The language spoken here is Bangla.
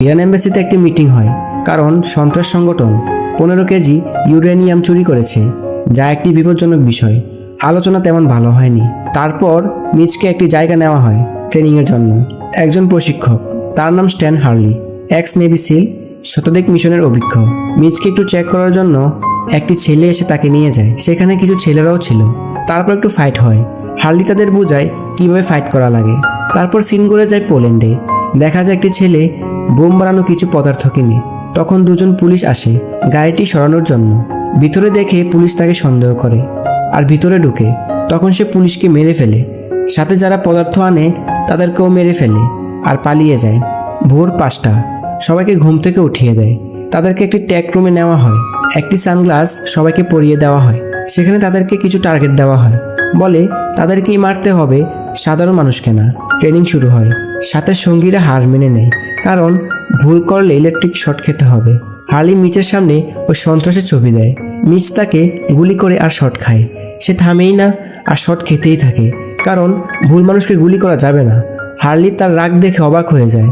ইরান এম্বাসিতে একটি মিটিং হয়, কারণ সন্ত্রাস সংগঠন পনেরো কেজি ইউরেনিয়াম চুরি করেছে, যা একটি বিপজ্জনক বিষয়। আলোচনা তেমন ভালো হয়নি। তারপর মিচকে একটি জায়গা নেওয়া হয় ট্রেনিংয়ের জন্য। একজন প্রশিক্ষক, তার নাম স্ট্যান হার্লি, এক্স নেভি সিল, শতাধিক মিশনের অভিজ্ঞ। মিচকে একটু চেক করার জন্য একটি ছেলে এসে তাকে নিয়ে যায়। সেখানে কিছু ছেলেরাও ছিল। তারপর একটু ফাইট হয়। হার্লি তাদের বোঝায় কীভাবে ফাইট করা লাগে। তারপর সিন করে যায় পোল্যান্ডে। দেখা যায় একটি ছেলে বোম বানানো কিছু পদার্থ কিনে। তখন দুজন পুলিশ আসে, গাড়িটি সরানোর জন্য। ভিতরে দেখে পুলিশ তাকে সন্দেহ করে আর ভিতরে ঢুকে। তখন সে পুলিশকে মেরে ফেলে। সাথে যারা পদার্থ আনে, তাদেরকেও মেরে ফেলে আর পালিয়ে যায়। ভোর পাঁচটা। সবাইকে ঘুম থেকে উঠিয়ে দেয়। তাদেরকে একটি ট্যাগ রুমে নেওয়া হয়। একটি সানগ্লাস সবাইকে পরিয়ে দেওয়া হয়। সেখানে তাদেরকে কিছু টার্গেট দেওয়া হয়। বলে, তাদেরকেই মারতে হবে সাধারণ মানুষকে না। ট্রেনিং শুরু হয়। সাথে সঙ্গীরা হার মেনে নেয়। কারণ ভুল করলে ইলেকট্রিক শট খেতে হবে। হার্লি মিচের সামনে ওই সন্ত্রাসের ছবি দেয়। মিচ তাকে গুলি করে আর শট খায়। সে থামেই না, আর শট খেতেই থাকে। কারণ ভুল মানুষকে গুলি করা যাবে না। হার্লি তার রাগ দেখে অবাক হয়ে যায়।